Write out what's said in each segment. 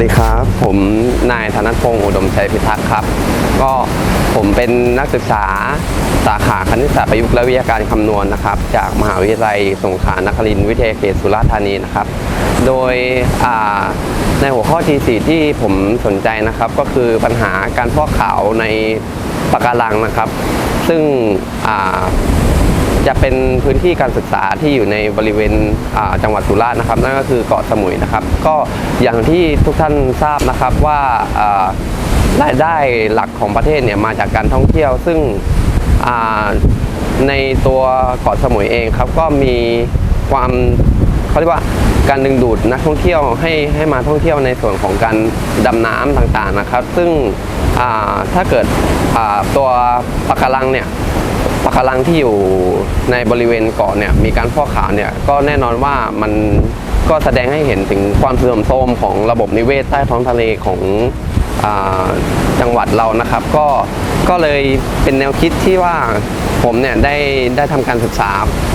ดีครับ ผมนายธนพงศ์อุดมชัยพิทักษ์ครับ ก็ผมเป็นนักศึกษาสาขาคณิตศาสตร์ประยุกต์และวิทยาการคำนวณนะครับ จากมหาวิทยาลัยสงขลานครินทร์วิทยาเขตสุราษฎร์ธานีนะครับ โดยในหัวข้อที่ 4 ที่ผมสนใจนะครับก็คือปัญหาการฟอกขาวในปะการังนะครับ ซึ่ง จะเป็นพื้นที่การศึกษาที่อยู่ในบริเวณจังหวัดสุราษฎร์นะครับ นั่นก็คือเกาะสมุยนะครับ ก็อย่างที่ทุกท่านทราบนะครับว่ารายได้หลักของประเทศเนี่ยมาจากการท่องเที่ยว ซึ่งในตัวเกาะสมุยเองครับก็มีความเขาเรียกว่าการดึงดูดนักท่องเที่ยวให้ให้มาท่องเที่ยวในส่วนของการดำน้ำต่างๆนะครับ ซึ่งถ้าเกิดตัวปะการังเนี่ย ปะการังที่อยู่ในบริเวณเกาะเนี่ยมีการฟอกขาวเนี่ยก็แน่นอนว่ามันก็แสดงให้เห็นถึงความเสื่อมโทรมของระบบนิเวศใต้ท้องทะเลของอจังหวัดเรานะครับ ก็ก็เลยเป็นแนวคิดที่ว่าผมเนี่ยได้ได้ทำการศึกษา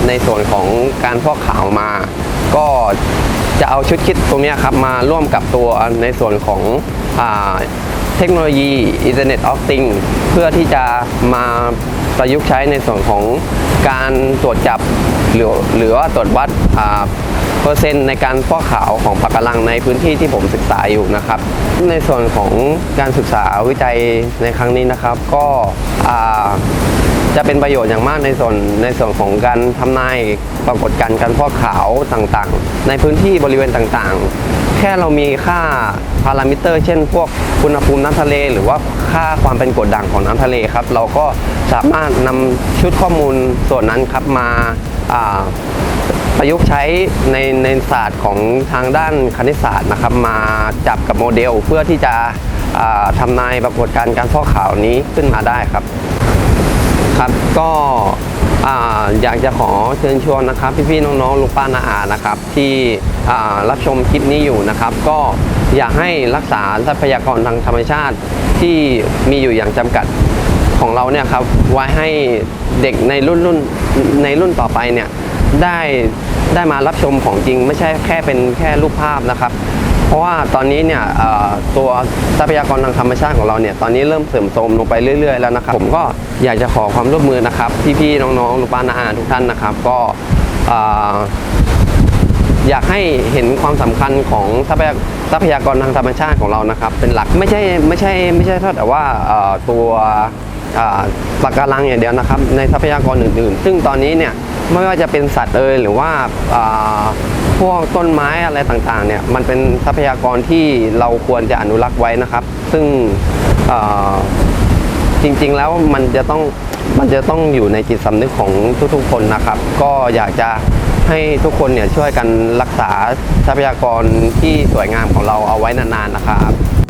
ในส่วนของการฟอกขาวมา ก็จะเอาชุดคิดตรงเนี้ยครับมาร่วมกับตัวในส่วนของ เทคโนโลยี Internet of Things เพื่อที่จะมาประยุกต์ใช้ในส่วนของการตรวจจับหรือหรือว่าตรวจวัดเปอร์เซ็นต์ในการฟอกขาวของปะการังในพื้นที่ที่ผมศึกษาอยู่นะครับ ในส่วนของการศึกษาวิจัยในครั้งนี้นะครับ ก็ จะเป็นประโยชน์อย่างมากในส่วนในส่วนของการทำนายปรากฏการณ์การฟอกขาวต่างๆ ในพื้นที่บริเวณต่างๆ แค่เรามีค่าพารามิเตอร์ เช่น พวกอุณหภูมิน้ำทะเล หรือว่าค่าความเป็นกรดด่างของน้ำทะเลครับ เราก็สามารถนำชุดข้อมูลส่วนนั้นครับมาประยุกต์ใช้ในในศาสตร์ของทางด้านคณิตศาสตร์นะครับ มาจับกับโมเดลเพื่อที่จะทำนายปรากฏการณ์การฟอกขาวนี้ขึ้นมาได้ครับ ครับก็ออยากจะขอเชิญชวนนะครับ พี่ๆน้องๆลุงป้านาอานะครับ ที่รับชมคลิปนี้อยู่นะครับ ก็อยากให้รักษาทรัพยากรทางธรรมชาติที่มีอยู่อย่างจำกัดของเราเนี่ยครับไว้ให้เด็กในรุ่นรุ่นในรุ่นต่อไปเนี่ยได้ได้มารับชมของจริง ไม่ใช่แค่เป็นแค่รูปภาพนะครับ เพราะว่าตอนนี้เนี่ยตัวทรัพยากรทางธรรมชาติของเราเนี่ยตอนนี้เริ่มเสื่อมโทรมลงไปเรื่อย ๆ แล้วนะครับ ผมก็อยากจะขอความร่วมมือนะครับ พี่ๆน้องๆลูกป้านาอาทุกท่านนะครับ ก็อยากให้เห็นความสำคัญของทรัพยาทรัพยากรทางธรรมชาติของเรานะครับ เป็นหลักไม่ใช่ไม่ใช่ไม่ใช่เท่าแต่ว่าตัวปะการังอย่างเดียวนะครับ ในทรัพยากรอื่น ๆ ซึ่งตอนนี้เนี่ยไม่ว่าจะเป็นสัตว์เอยหรือว่า พวกต้นไม้อะไรต่างๆเนี่ยมันเป็นทรัพยากรที่เราควรจะอนุรักษ์ไว้นะครับ ซึ่งจริงๆแล้วมันจะต้องมันจะต้องอยู่ในจิตสำนึกของทุกๆคนนะครับ ก็อยากจะให้ทุกคนเนี่ยช่วยกันรักษาทรัพยากรที่สวยงามของเราเอาไว้นานๆนะครับ